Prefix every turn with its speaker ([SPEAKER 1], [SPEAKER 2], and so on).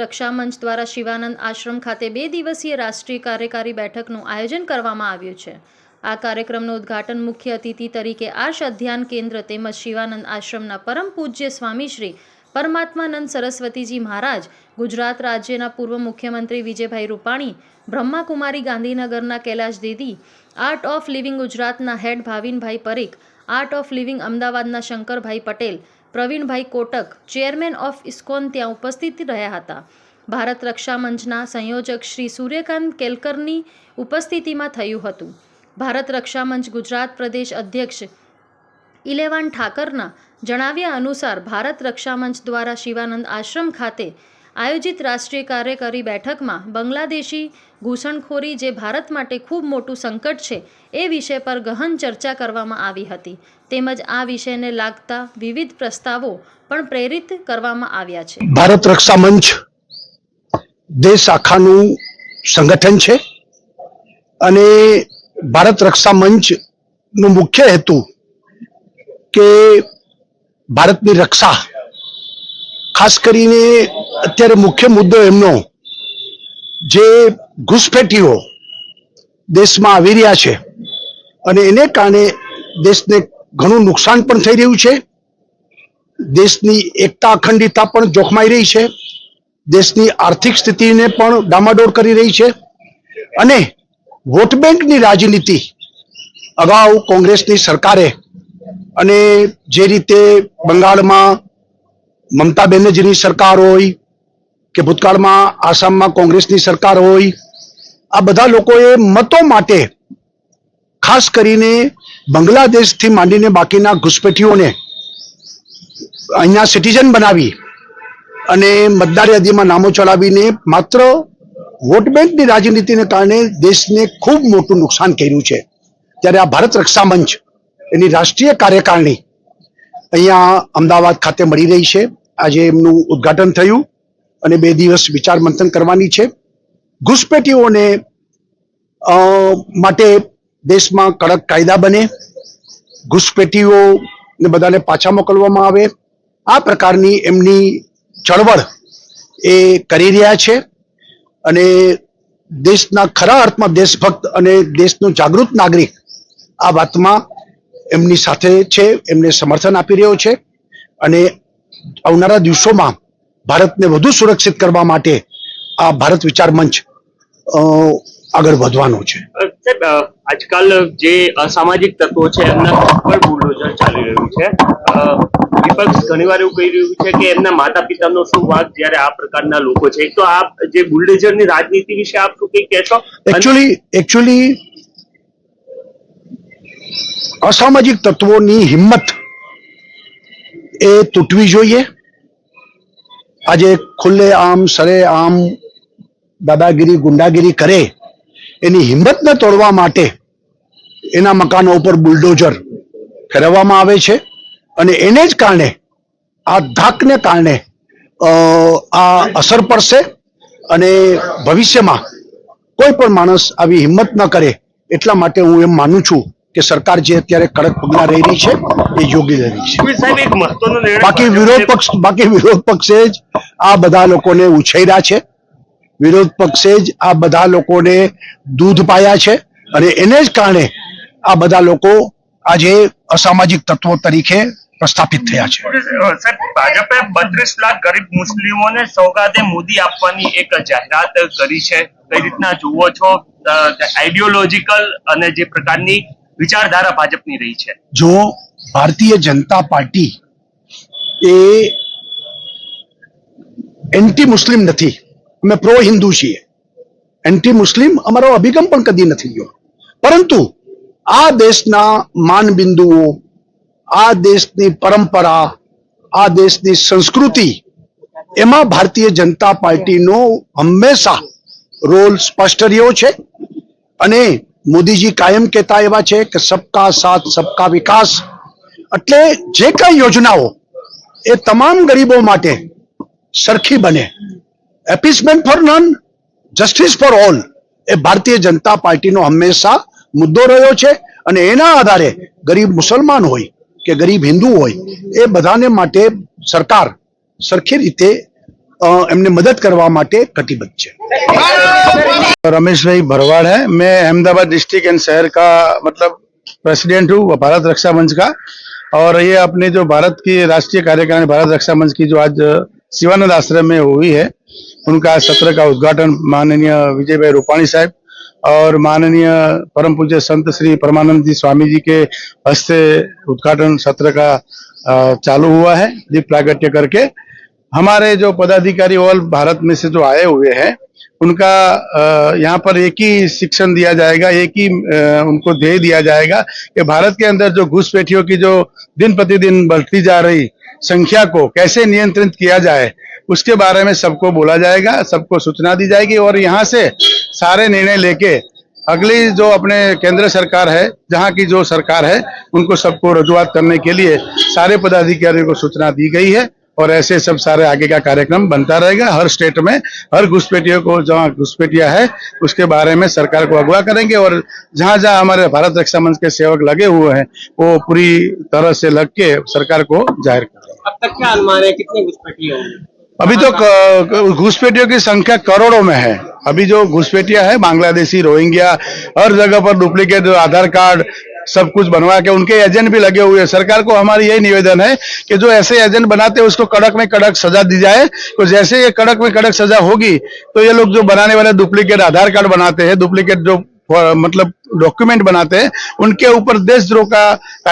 [SPEAKER 1] રક્ષા મંચ દ્વારા શિવાનંદ આશ્રમ ખાતે બે દિવસીય રાષ્ટ્રીય કાર્યકારી બેઠકનું આયોજન કરવામાં આવ્યું છે. આ કાર્યક્રમનું ઉદ્ઘાટન મુખ્ય અતિથિ તરીકે આર્ષ અધ્યાન કેન્દ્ર તેમજ શિવાનંદ આશ્રમના પરમ પૂજ્ય સ્વામી શ્રી પરમાત્માનંદ સરસ્વતીજી મહારાજ, ગુજરાત રાજ્યના પૂર્વ મુખ્યમંત્રી વિજયભાઈ રૂપાણી, બ્રહ્માકુમારી ગાંધીનગરના Kailash Didi, art of living ગુજરાતના head Bhavinbhai Parikh, art of living અમદાવાદના Shankarbhai Patel Pravinbhai Kotak, chairman of ISKCON ત્યાં ઉપસ્થિત રહ્યા હતા. ભારત રક્ષા મંચના સંયોજક શ્રી સૂર્યકાંત કેલકરની ઉપસ્થિતિમાં થયું હતું. ભારત રક્ષા મંચ ગુજરાત પ્રદેશ અધ્યક્ષ ઇલેવાન ઠાકરના જણાવ્યા અનુસાર ભારત રક્ષા મંચ દ્વારા શિવાનંદ આશ્રમ ખાતે આયોજિત રાષ્ટ્રીય કાર્યકારી બેઠકમાં બાંગ્લાદેશી ઘૂસણખોરી જે ભારત માટે ખૂબ મોટું સંકટ છે, એ વિષય પર ગહન ચર્ચા કરવામાં આવી હતી. તેમજ આ વિષયને લાગતા વિવિધ પ્રસ્તાવો પણ પ્રેરિત કરવામાં આવ્યા છે.
[SPEAKER 2] ભારત રક્ષા મંચ દેશ આખાનું સંગઠન છે અને ભારત રક્ષા મંચ નો મુખ્ય હેતુ કે ભારતની રક્ષા ખાસ કરીને અત્યારે મુખ્ય મુદ્દો એમનો, જે ઘુસપેટીઓ દેશમાં આવી રહ્યા છે અને એને કારણે દેશને ઘણું નુકસાન પણ થઈ રહ્યું છે. દેશની એકતા અખંડિતતા પણ જોખમાઈ રહી છે. દેશની આર્થિક સ્થિતિને પણ ડામાડોળ કરી રહી છે. અને વોટ બેંકની રાજનીતિ અગાઉ કોંગ્રેસની સરકારે અને જે રીતે બંગાળમાં મમતા બેનર્જીની સરકાર હોય કે ભૂતકાળમાં આસામમાં કોંગ્રેસની સરકાર હોય, આ બધા લોકોએ મતો માટે ખાસ કરીને બાંગ્લાદેશથી માંડીને બાકીના ઘુસપેઠીઓને અહીંયા સિટીઝન બનાવી અને મતદાર યાદીમાં નામો ચડાવીને માત્ર વોટ બેંકની રાજનીતિને કારણે દેશને ખૂબ મોટું નુકસાન કર્યું છે. ત્યારે આ ભારત રક્ષા મંચ એની રાષ્ટ્રીય કાર્યકારિણી અહીંયા અમદાવાદ ખાતે મળી રહી છે. આજે એમનું ઉદ્ઘાટન થયું અને બે દિવસ વિચાર મંથન કરવાની છે. ઘુસપેટીઓને માટે દેશમાં કડક કાયદા બને. ઘુસપેટીઓને બધાને પાછા મોકલવામાં આવે. આ પ્રકારની એમની ચળવળ એ કરી રહ્યા છે અને દેશના ખરા અર્થમાં દેશભક્ત અને દેશનો જાગૃત નાગરિક આ વાતમાં એમની સાથે છે એમને સમર્થન આપી રહ્યો છે અને આવનારા દિવસોમાં ભારતને વધુ સુરક્ષિત કરવા માટે આ ભારત વિચાર મંચ અ, આગળ વધવાનું છે.
[SPEAKER 3] સાહેબ આજકાલ જે અસામાજિક તત્વો છે એમના પર બુલડોઝર ચાલી રહ્યું છે. વિપક્ષ ઘણીવાર એવું કહી રહ્યું છે કે એમના માતા પિતાનો શું વાંક જ્યારે આ પ્રકારના લોકો છે? તો આપ જે બુલડોઝરની રાજનીતિ વિશે આપ શું કંઈ કહેશો?
[SPEAKER 2] એકચ્યુઅલી એકચ્યુઅલી અસામાજિક તત્વોની હિંમત એ તૂટવી જોઈએ. આજે ખુલ્લે આમ, સરે આમ, દાદાગીરી, ગુંડાગીરી કરે એની હિંમતને તોડવા માટે એના મકાનો ઉપર બુલડોઝર ફેરવવામાં આવે છે અને એને જ કારણે, આ ધાકને કારણે આ અસર પડશે અને ભવિષ્યમાં કોઈ પણ માણસ આવી હિંમત ન કરે એટલા માટે હું એમ માનું છું કે સરકાર જે અત્યારે કડક પગલા રહી રહી છે એ યોગ્ય રહી છે. બાકી વિરોધ પક્ષ બાકી વિરોધ પક્ષે જ આ બધા લોકોને ઉછેર્યા છે. વિરોધ પક્ષે જ આ બધા લોકોને દૂધ પાયા છે અને એને જ કારણે આ બધા લોકો આજે અસામાજિક તત્વો તરીકે પ્રસ્થાપિત થયા છે.
[SPEAKER 3] ભાજપે બત્રીસ લાખ ગરીબ મુસ્લિમોને સૌગાતે મોદી આપવાની એક જાહેરાત કરી છે. કઈ રીતના જુઓ છો? આઈડિયોલોજીકલ અને જે પ્રકારની વિચારધારા ભાજપની રહી છે.
[SPEAKER 2] જો ભારતીય જનતા પાર્ટી એ એન્ટી મુસ્લિમ નથી, અમે પ્રો હિન્દુ છીએ. એન્ટી મુસ્લિમ અમારો અભિગમ પણ કદી નથી ગયો. પરંતુ આ દેશના માનબિંદુઓ, આ દેશની પરંપરા, આ દેશની સંસ્કૃતિ, એમાં ભારતીય જનતા પાર્ટીનો હંમેશા રોલ સ્પષ્ટ રહ્યો છે અને મોદીજી કાયમ કહેતા એવા છે કે સબકા સાથ, સબકા વિકાસ. એટલે જે કઈ યોજનાઓ એ તમામ ગરીબો માટે સરખી બને. Appeasement for none justice for all એ ભારતીય જનતા પાર્ટીનો હંમેશા મુદ્દો રહ્યો છે અને એના આધારે ગરીબ મુસલમાન હોય કે ગરીબ હિન્દુ હોય એ બધાને માટે સરકાર સરખી રીતે
[SPEAKER 4] એમને મદદ કરવા માટે કટિબદ્ધ છે रमेश भाई भरवाड़ है मैं अहमदाबाद डिस्ट्रिक्ट एंड शहर का मतलब प्रेसिडेंट हूँ भारत रक्षा मंच का और ये अपने जो भारत की राष्ट्रीय कार्यकारिणी भारत रक्षा मंच की जो आज शिवानंद आश्रम में हुई है उनका आज सत्र का उद्घाटन माननीय विजय भाई रूपाणी साहब और माननीय परम पूज्य संत श्री परमानंद जी स्वामी जी के हस्ते उद्घाटन सत्र का अ, चालू हुआ है दीप प्रागट्य करके हमारे जो पदाधिकारी ऑल भारत में से जो आए हुए हैं, उनका यहाँ पर एक ही शिक्षण दिया जाएगा, एक ही उनको ध्येय दिया जाएगा कि भारत के अंदर जो घुसपैठियों की जो दिन प्रतिदिन बढ़ती जा रही संख्या को कैसे नियंत्रित किया जाए, उसके बारे में सबको बोला जाएगा, सबको सूचना दी जाएगी और यहाँ से सारे निर्णय लेके अगली जो अपने केंद्र सरकार है, जहाँ की जो सरकार है, उनको सबको रजुआत करने के लिए सारे पदाधिकारियों को सूचना दी गई है। और ऐसे सब सारे आगे का कार्यक्रम बनता रहेगा। हर स्टेट में हर घुसपैठियों को जहाँ घुसपैठिया है उसके बारे में सरकार को अगवा करेंगे और जहाँ जहाँ हमारे भारत रक्षा मंच के सेवक लगे हुए हैं वो पूरी तरह से लग के सरकार को ज़ाहिर करेंगे
[SPEAKER 5] अब तक क्या अनुमान है? कितने घुसपैठिए होंगे
[SPEAKER 4] अभी तो क- क- घुसपैठियों की संख्या करोड़ों में है। अभी जो घुसपैठिया है बांग्लादेशी रोहिंग्या हर जगह पर डुप्लीकेट आधार कार्ड सब कुछ बनवा के उनके एजेंट भी लगे हुए हैं सरकार को हमारी यही निवेदन है कि जो ऐसे एजेंट बनाते हैं उसको कड़क में कड़क सजा दी जाए तो जैसे ये कड़क में कड़क सजा होगी तो ये लोग जो बनाने वाले डुप्लीकेट आधार कार्ड बनाते हैं डुप्लीकेट जो अ, मतलब डॉक्यूमेंट बनाते हैं उनके ऊपर देशद्रोह का